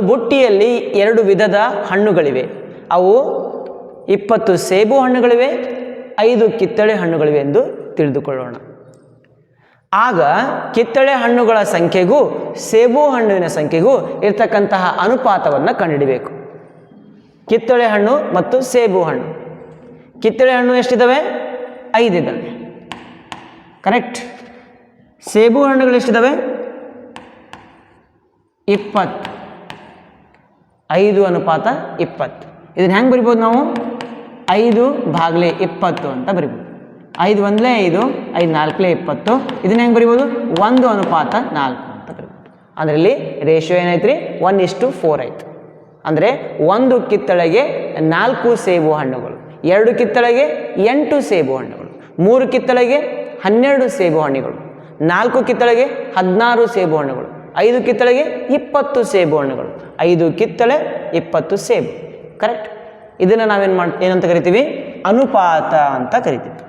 ಬುಟ್ಟಿಯಲ್ಲಿ ಎರಡು ವಿಧದ ಹಣ್ಣುಗಳಿವೆ. ಅವು ಇಪ್ಪತ್ತು ಸೇಬು ಹಣ್ಣುಗಳಿವೆ, ಐದು ಕಿತ್ತಳೆ ಹಣ್ಣುಗಳಿವೆ ಎಂದು ತಿಳಿದುಕೊಳ್ಳೋಣ. ಆಗ ಕಿತ್ತಳೆ ಹಣ್ಣುಗಳ ಸಂಖ್ಯೆಗೂ ಸೇಬು ಹಣ್ಣುವಿನ ಸಂಖ್ಯೆಗೂ ಇರ್ತಕ್ಕಂತಹ ಅನುಪಾತವನ್ನು ಕಂಡುಹಿಡಿಬೇಕು. ಕಿತ್ತಳೆ ಹಣ್ಣು ಮತ್ತು ಸೇಬು ಹಣ್ಣು. ಕಿತ್ತಳೆ ಹಣ್ಣು ಎಷ್ಟಿದ್ದಾವೆ ಐದಿದ್ದಾವೆ ಕರೆಕ್ಟ್. ಸೇಬು ಹಣ್ಣುಗಳು ಎಷ್ಟಿದ್ದಾವೆ ಇಪ್ಪತ್ತು. ಐದು ಅನುಪಾತ ಇಪ್ಪತ್ತು. ಇದನ್ನು ಹೆಂಗೆ ಬರಿಬೋದು ನಾವು? ಐದು ಭಾಗಲೇ ಇಪ್ಪತ್ತು ಅಂತ ಬರಿಬೋದು. ಐದು ಒಂದಲೇ ಐದು ಐದು ನಾಲ್ಕಲೇ ಇಪ್ಪತ್ತು. ಇದನ್ನ ಹೆಂಗೆ ಬರಿಬೋದು? ಒಂದು ಅನುಪಾತ ನಾಲ್ಕು ಅಂತ ಬರಿಬೋದು. ಅದರಲ್ಲಿ ರೇಷಿಯೋ ಏನಾಯ್ತು ರೀ ಒನ್ ಇಷ್ಟು ಫೋರ್ ಆಯಿತು ಅಂದರೆ ಒಂದು ಕಿತ್ತಳೆಗೆ ನಾಲ್ಕು ಸೇಬು ಹಣ್ಣುಗಳು, ಎರಡು ಕಿತ್ತಳೆಗೆ ಎಂಟು ಸೇಬು ಹಣ್ಣುಗಳು, ಮೂರು ಕಿತ್ತಳೆಗೆ ಹನ್ನೆರಡು ಸೇಬು ಹಣ್ಣುಗಳು, ನಾಲ್ಕು ಕಿತ್ತಳೆಗೆ ಹದಿನಾರು ಸೇಬು ಹಣ್ಣುಗಳು ಐದು ಕಿತ್ತಳೆಗೆ ಇಪ್ಪತ್ತು ಸೇಬು ಹಣ್ಣುಗಳು. ಐದು ಕಿತ್ತಳೆ, ಇಪ್ಪತ್ತು ಸೇಬು. ಕರೆಕ್ಟ್ ಇದನ್ನು ನಾವೇನು ಮಾಡಿ, ಏನಂತ ಕರಿತೀವಿ? ಅನುಪಾತ ಅಂತ ಕರಿತೀವಿ.